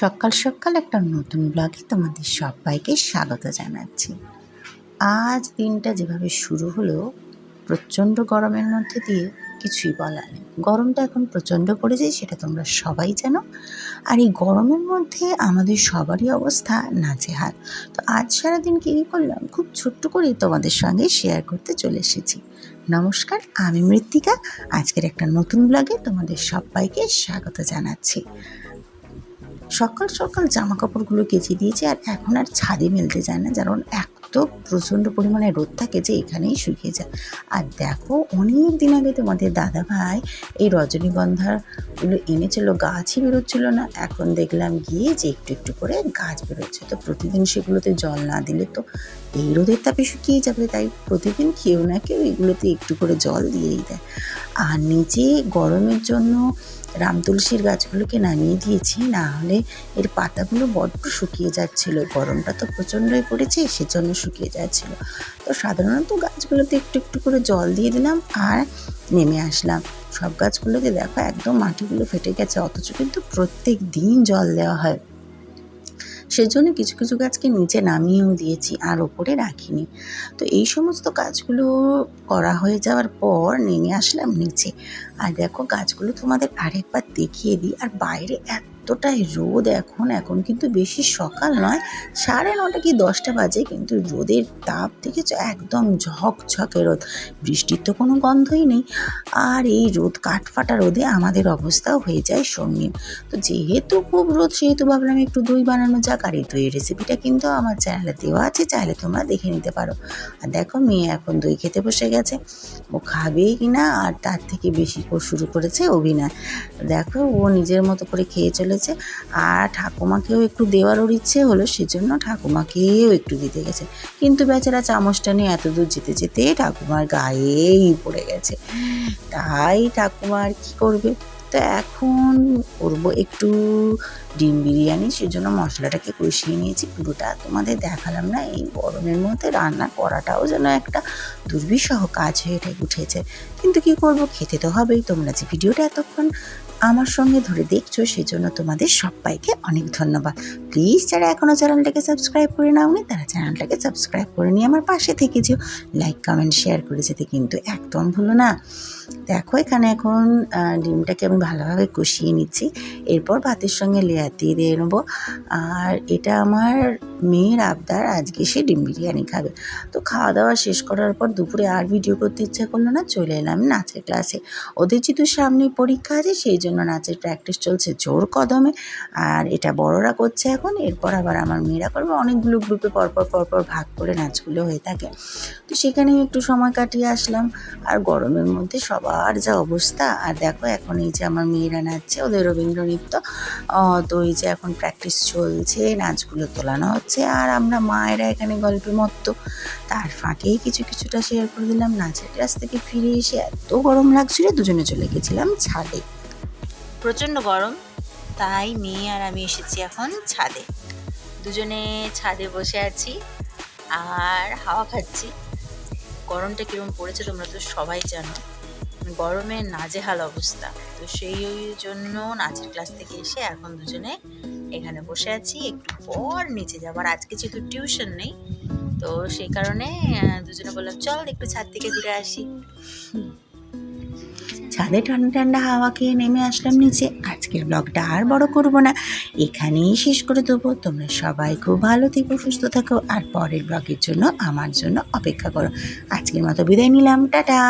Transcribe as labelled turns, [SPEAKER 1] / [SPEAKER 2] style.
[SPEAKER 1] সকাল সকাল একটা নতুন ব্লগে তোমাদের সবাইকে স্বাগত জানাচ্ছি। আজ দিনটা যেভাবে শুরু হলো, প্রচণ্ড গরমের মধ্যে দিয়ে কিছুই বলার নেই। গরমটা এখন প্রচণ্ড পড়েছে, সেটা তোমরা সবাই জানো। আর এই গরমের মধ্যে আমাদের সবারই অবস্থা নাজেহাল। তো আজ সারাদিন কী কী করলাম, খুব ছোট্ট করেই তোমাদের সঙ্গে শেয়ার করতে চলে এসেছি। নমস্কার, আমি মৃত্তিকা। আজকের একটা নতুন ব্লগে তোমাদের সবাইকে স্বাগত জানাচ্ছি। সকাল সকাল জামা কাপড়গুলো কেচে দিয়েছি আর এখন আর ছাদে মেলতে যায় না কারণ এত প্রচণ্ড পরিমাণে রোদ থাকে যে এখানেই শুকিয়ে যায়। আর দেখো অনেক দিন আগে তোমাদের দাদা ভাই এই রজনীগন্ধাগুলো এনেছিল, গাছই বেরোচ্ছিল না। এখন দেখলাম গিয়ে যে একটু একটু করে গাছ বেরোচ্ছে। তো প্রতিদিন সেগুলোতে জল না দিলে তো এই রোদের তাপে শুকিয়ে যাবে, তাই প্রতিদিন কেউ না কেউ এগুলোতে একটু করে জল দিয়েই দেয়। আর নিচে গরমের জন্য রাম তুলসীর গাছগুলোকে নামিয়ে দিয়েছি, না হলে এর পাতাগুলো বড্ড শুকিয়ে যাচ্ছিল। গরমটা তো প্রচণ্ডই পড়েছে, সেজন্য শুকিয়ে যাচ্ছিল। তো সাধারণত গাছগুলোতে একটু একটু করে জল দিয়ে দিলাম আর নেমে আসলাম। সব গাছগুলোকে দেখো, একদম মাটিগুলো ফেটে গেছে, অথচ কিন্তু প্রত্যেক দিন জল দেওয়া হয়। সেজন্য কিছু কিছু গাছকে নিচে নামিয়েও দিয়েছি আর ওপরে রাখিনি। তো এই সমস্ত গাছগুলো করা হয়ে যাওয়ার পর নেমে আসলাম নিচে। আর দেখো, গাছগুলো তোমাদের আরেকবার দেখিয়ে দিই। আর বাইরে এতটাই রোদ এখন এখন কিন্তু বেশি সকাল নয়। সাড়ে নটা কি দশটা বাজে, কিন্তু রোদের তাপ দেখেছ? একদম ঝকঝকে রোদ। বৃষ্টির তো কোনো গন্ধই নেই। আর এই রোদ, কাঠফাটা রোদে আমাদের অবস্থাও হয়ে যায় সঙ্গীন তো যেহেতু খুব রোদ, সেহেতু ভাবলাম একটু দই বানানো যাক। আর এই দইয়ের রেসিপিটা কিন্তু আমার চ্যানেলে দেওয়া আছে, চাইলে তোমরা দেখে নিতে পারো। আর দেখো, মেয়ে এখন দই খেতে বসে গেছে। ও খাবে কি না আর তার থেকে বেশি শুরু করেছে অভিনয়। দেখো, ও নিজের মতো করে খেয়ে চলেছে আর ঠাকুমাকেও একটু দেওয়ার ওর ইচ্ছে হলো, সেজন্য ঠাকুমাকেও একটু দিতে গেছে। কিন্তু বেচারা চামচটা নিয়ে এত দূর যেতে যেতে ঠাকুমার গায়েই পড়ে গেছে। তাই ঠাকুমা আর কী করবে? তো এখন করব একটু ডিম বিরিয়ানি, সেজন্য মশলাটাকে কষিয়ে নিয়েছি। পুরোটা তোমাদের দেখালাম না, এই গরমের মধ্যে রান্না করাটাও যেন একটা দুর্বিষহ কাজ হয়ে উঠেছে। কিন্তু কি করব, খেতে তো হবেই। তোমরা যে ভিডিওটা এতক্ষণ আমার সঙ্গে ধরে দেখছ, সেজন্য তোমাদের সবাইকে অনেক ধন্যবাদ। প্লিজ যারা এখনও চ্যানেলটাকে সাবস্ক্রাইব করে নাওনি, তারা চ্যানেলটাকে সাবস্ক্রাইব করে নিয়ে আমার পাশে থেকে যেও। লাইক, কমেন্ট, শেয়ার করে যেতে কিন্তু একদম ভুলো না। দেখো, এখানে এখন ডিমটাকে আমি ভালোভাবে কষিয়ে নিচ্ছি। এরপর ভাতের সঙ্গে লেয়ার দিয়ে দিয়ে নেব। আর এটা আমার মেয়ের আবদার, আজকে সে ডিম বিরিয়ানি খাবে। তো খাওয়া দাওয়া শেষ করার পর দুপুরে আর ভিডিও করতে ইচ্ছা করল না, চলে এলাম নাচের ক্লাসে ওদের যেহেতু সামনে পরীক্ষা আছে, সেই জন্য নাচের প্র্যাকটিস চলছে জোর কদমে। আর এটা বড়রা করছে এখন, এরপর আবার আমার মেয়েরা করবে। অনেকগুলো গ্রুপে পরপর পরপর ভাগ করে নাচগুলো হয়ে থাকে। তো সেখানেই একটু সময় কাটিয়ে আসলাম। আর গরমের মধ্যে সবার যা অবস্থা, আর দেখো এখন এই যে আমার মেয়েরা নাচছে, ওদের রবীন্দ্র নৃত্য তো এই যে এখন প্র্যাকটিস চলছে, নাচগুলো তোলানো হচ্ছে। আর আমরা মায়েরা এখানে গল্পে মত্ত। তার ফাঁকেই কিছু কিছুটা শেয়ার করে দিলাম। নাচের ক্লাস থেকে ফিরে এসে এত গরম লাগছিল, দুজনে চলে গেছিলাম ছাদে।
[SPEAKER 2] প্রচণ্ড গরম, তাই মেয়ে আর আমি এসেছি এখন ছাদে। দুজনে ছাদে বসে আছি আর হাওয়া খাচ্ছি। গরমটা কীরকম পড়েছে তোমরা তো সবাই জানো। গরমে নাজেহাল অবস্থা। তো সেই জন্য নাচের ক্লাস থেকে এসে এখন দুজনে এখানে বসে আছি, একটু পর নিচে যাব আর আজকে যেহেতু টিউশন নেই, তো সেই কারণে দুজনে বললাম, চল একটু ছাদ থেকে ঘুরে আসি।
[SPEAKER 1] ছাদে ঠান্ডা ঠান্ডা হাওয়া খেয়ে নেমে আসলাম নিচে। আজকের ব্লগটা আর বড় করব না। এখানেই শেষ করে দেবো। তোমরা সবাই খুব ভালো থেকো, সুস্থ থাকো, আর পরের ব্লগের জন্য আমার জন্য অপেক্ষা করো। আজকের মতো বিদায় নিলাম। টাটা!